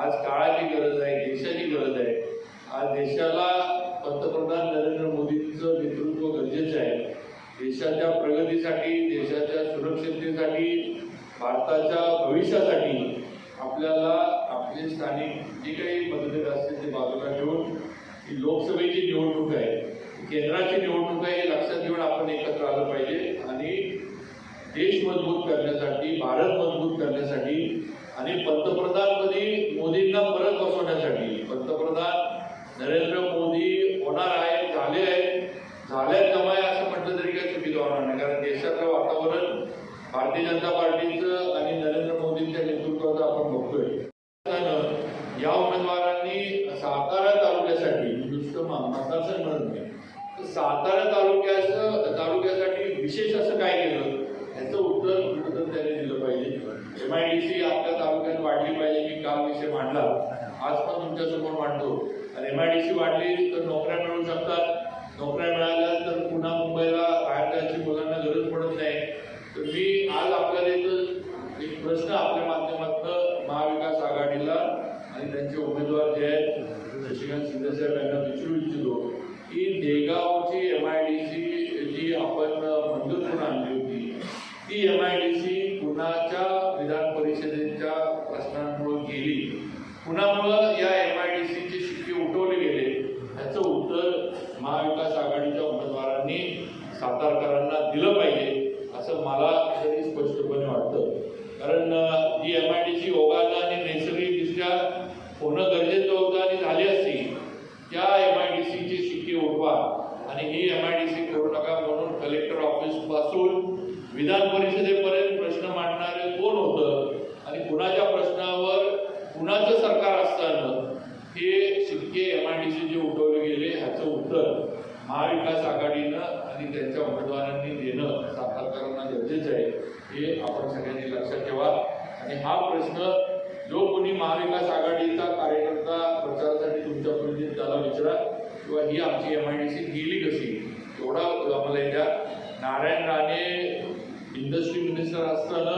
आज काळाची गरज आहे देशाची गरज आहे. आज देशाला पंतप्रधान नरेंद्र मोदींचं नेतृत्व गरजेचं आहे. देशाच्या प्रगतीसाठी देशाच्या सुरक्षिततेसाठी भारताच्या भविष्यासाठी आपल्याला आपले स्थानिक जे काही मतभेद असतील ते बाजूला ठेवून ही लोकसभेची निवडणूक आहे. केंद्राची निवडणूक आहे हे लक्षात घेऊन आपण एकत्र आलं पाहिजे आणि देश मजबूत करण्यासाठी भारत मजबूत करण्यासाठी आणि पंतप्रधानपदी मोदींना परत बसवण्यासाठी? पंतप्रधान नरेंद्र मोदी होणार आहेत झाले आहेत. झाल्यात जमाय असं म्हटलं तरी काही चुकीचं होणार नाही. कारण देशातलं वातावरण भारतीय जनता पार्टीचं आणि नरेंद्र मोदींच्या नेतृत्वाचं आपण बघतोय. या उमेदवारांनी सातारा तालुक्यासाठी नुसतं मतदारसंघ म्हणत नाही तर सातारा तालुक्याचं तालुक्यासाठी विशेष असं काय केलं? याचं उत्तर कुठं त्याने दिलं पाहिजे. एम आय डी सी आपल्या तालुक्यात वाढली पाहिजे मी काल विषय मांडला. आज पण तुमच्यासमोर मांडतो. आणि एम आय डी सी वाढली तर नोकऱ्या मिळू शकतात. नोकऱ्या मिळाल्या तर पुन्हा मुंबईला बाहेर जायची मुलांना गरज पडत नाही. तर मी आज आपल्याला इथं एक प्रश्न आपल्या माध्यमातून महाविकास आघाडीला आणि त्यांचे उमेदवार जे आहेत शशिकांत शिंदेसाहेब यांना विचारू इच्छितो की देगावची एम आय डी सी जी आपण मंजूर करून आणली होती ती एम आय डी सी पुन्हा परिषदेच्या प्रश्नांमुळे गेली. पुण्यामुळं या एम आय डी सीचे शिक्के उठवले गेले. याचं उत्तर महाविकास आघाडीच्या उमेदवारांनी सातारकरांना दिलं पाहिजे असं मला तरी स्पष्टपणे वाटतं. कारण ही जी एम आय डी सी ओघानं आणि नैसर्गिकदृष्ट्या होणं गरजेचं होतं आणि झाली असती त्या एम आय डी सीचे शिक्के उठवा. आणि ही एम आय डी सी करू नका म्हणून कलेक्टर ऑफिसपासून विधान परिषद प्रश्न मांडणारे कोण होतं आणि कुणाच्या प्रश्नावर कुणाचं सरकार असताना हे शिक्के एम आय डी सी जे उठवले गेले ह्याचं उत्तर महाविकास आघाडीनं आणि त्यांच्या उमेदवारांनी देणं सातारकरांना गरजेचं आहे हे आपण सगळ्यांनी लक्षात ठेवा. आणि हा प्रश्न जो कोणी महाविकास आघाडीचा कार्यकर्ता प्रचारासाठी तुमच्या प्रतिनिधी त्याला विचारा किंवा ही आमची एम आय डी सी गेली कशी एवढा आम्हाला येत्या नारायण राणे इंडस्ट्री मिनिस्टर असताना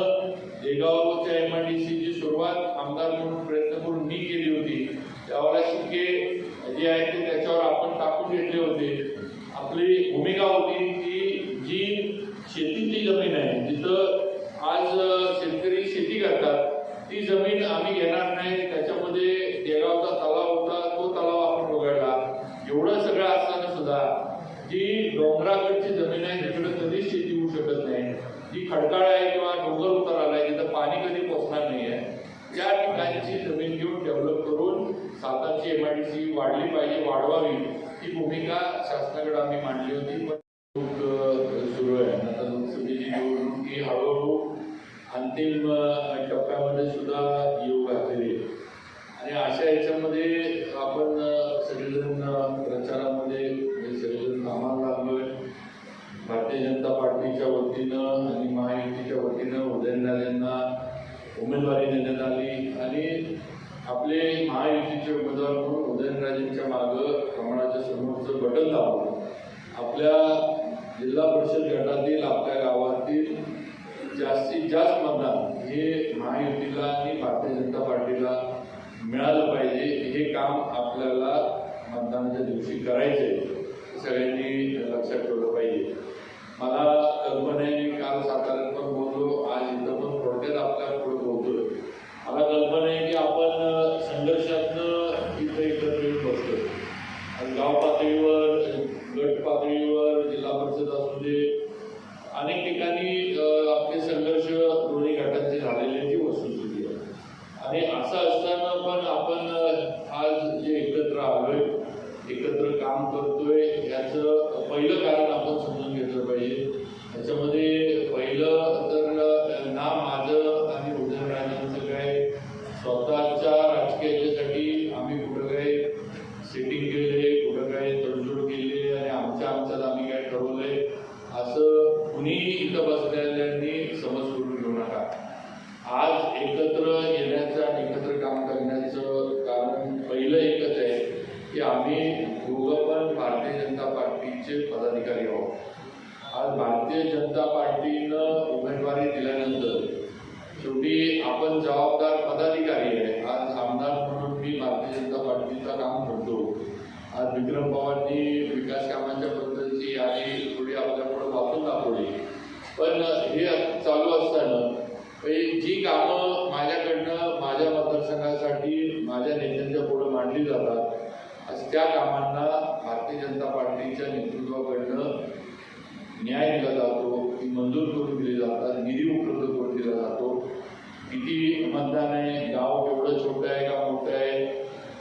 देगावच्या एम आय डी सीची सुरुवात आमदार म्हणून प्रयत्न करून मी केली होती त्यावेळेला शिक्के जे आहेत ते त्याच्यावर आपण टाकून घेतले होते आपली भूमिका होती की जी शेतीची जमीन आहे जिथं आज अ, शेतकरी शेती करतात ती जमीन आम्ही घेणार नाही त्याच्यामध्ये देगावचा तलाव होता तो तलाव आपण वगळला एवढं सगळं असताना सुद्धा जी डोंगराकडची जमीन आहे तिकडे कधीच शेती होऊ शकत नाही. जी खडकाळ आहे किंवा डोंगर उतार आलाय तिथं पाणी कधी पोचणार नाही आहे. त्या ठिकाणची जमीन घेऊन डेव्हलप करून सातारची एम आय डी सी वाढली पाहिजे वाढवावी. ही भूमिका शासनाकडे आम्ही मांडली होती. अंतिम टप्प्यामध्ये सुद्धा येऊ घातलेली आणि अशा याच्यामध्ये आपण सगळेजण प्रचारामध्ये म्हणजे सगळेजण कामाला लागलोय. भारतीय जनता पार्टीच्या वतीनं आणि महायुतीच्या वतीनं उदयनराजेंना उमेदवारी देण्यात आली. आणि आपले महायुतीचे उमेदवार म्हणून उदयनराजेंच्या मागं प्रमाणाच्या समोरचं बटन दाबून आपल्या जिल्हा परिषद गटातील आपल्या गावातील जास्तीत जास्त मतदान हे महायुतीला आणि भारतीय जनता पार्टीला मिळालं पाहिजे. हे काम आपल्याला मतदानाच्या दिवशी करायचं आहे सगळ्यांनी लक्षात ठेवलं पाहिजे. मला कल्पना आहे मी काल साताऱ्यात आपले संघर्ष दोन्ही गटांचे झालेले ती वस्तुस्थिती आहे. आणि असं असताना पण आपण आज जे एकत्र आलोय एकत्र काम करतोय याचं पहिलं कारण आपण असं कुणीही इथं बसलेल्यांनी समज करून घेऊ नका. आज एकत्र येण्याचं आणि एकत्र काम करण्याचं कारण पहिलं एकच आहे की आम्ही दोघं पण भारतीय जनता पार्टीचे पदाधिकारी आहोत. आज भारतीय जनता पार्टीनं उमेदवारी दिल्यानंतर शेवटी आपण जबाबदार पदाधिकारी आहे आज आमदार म्हणून मी भारतीय जनता पार्टीचं काम करतो आज विक्रम पवारनी विकास कामांच्या बद्दलची यादी थोडी आपल्यापुढे वाचून दाखवली पण हे चालू असताना हे जी कामं माझ्याकडनं माझ्या मतदारसंघासाठी माझ्या नेत्यांच्या पुढे मांडली जातात असं त्या कामांना भारतीय जनता पार्टीच्या नेतृत्वाकडनं न्याय दिला जातो ती मंजूर करून दिली जातात निधी उपलब्ध करून दिला जातो. किती मतदान आहे गाव केवढं छोटं आहे का मोठं आहे?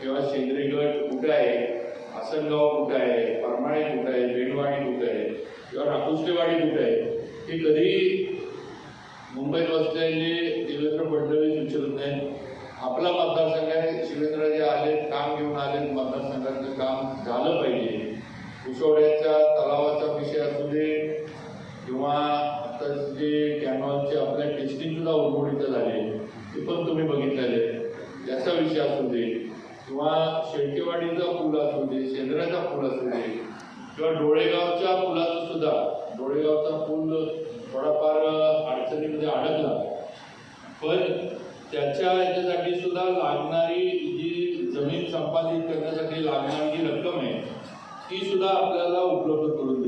किंवा सेंद्रिय गट कुठं आहे? आसनगाव कुठं आहे? परमाळे कुठं आहे? बेणवाडी कुठं आहे? किंवा नाकुस्टेवाडी कुठं आहे? हे कधी मुंबईत बसलेले देवेंद्र फडणवीस विचारत नाही. आपला मतदारसंघ आहे. शिवेंद्रजी आले काम घेऊन आले मतदारसंघाचं काम झालं पाहिजे. कुसोड्याच्या तलावाचा विषय असू दे किंवा आता जे कॅनॉलचे आपल्या टेस्टिंग सुद्धा उरमोडीचं झाले. ते पण तुम्ही बघितलेले. याचा विषय असू दे किंवा शेळकेवाडीचा पूल असू दे शेंद्राचा पूल असू दे किंवा डोळेगावच्या पुलाचं सुद्धा. डोळेगावचा पूल थोडाफार अडचणीमध्ये अडकला. पण त्याच्या याच्यासाठी सुद्धा लागणारी जी जमीन संपादित करण्यासाठी लागणारी जी रक्कम आहे ती सुद्धा आपल्याला उपलब्ध करून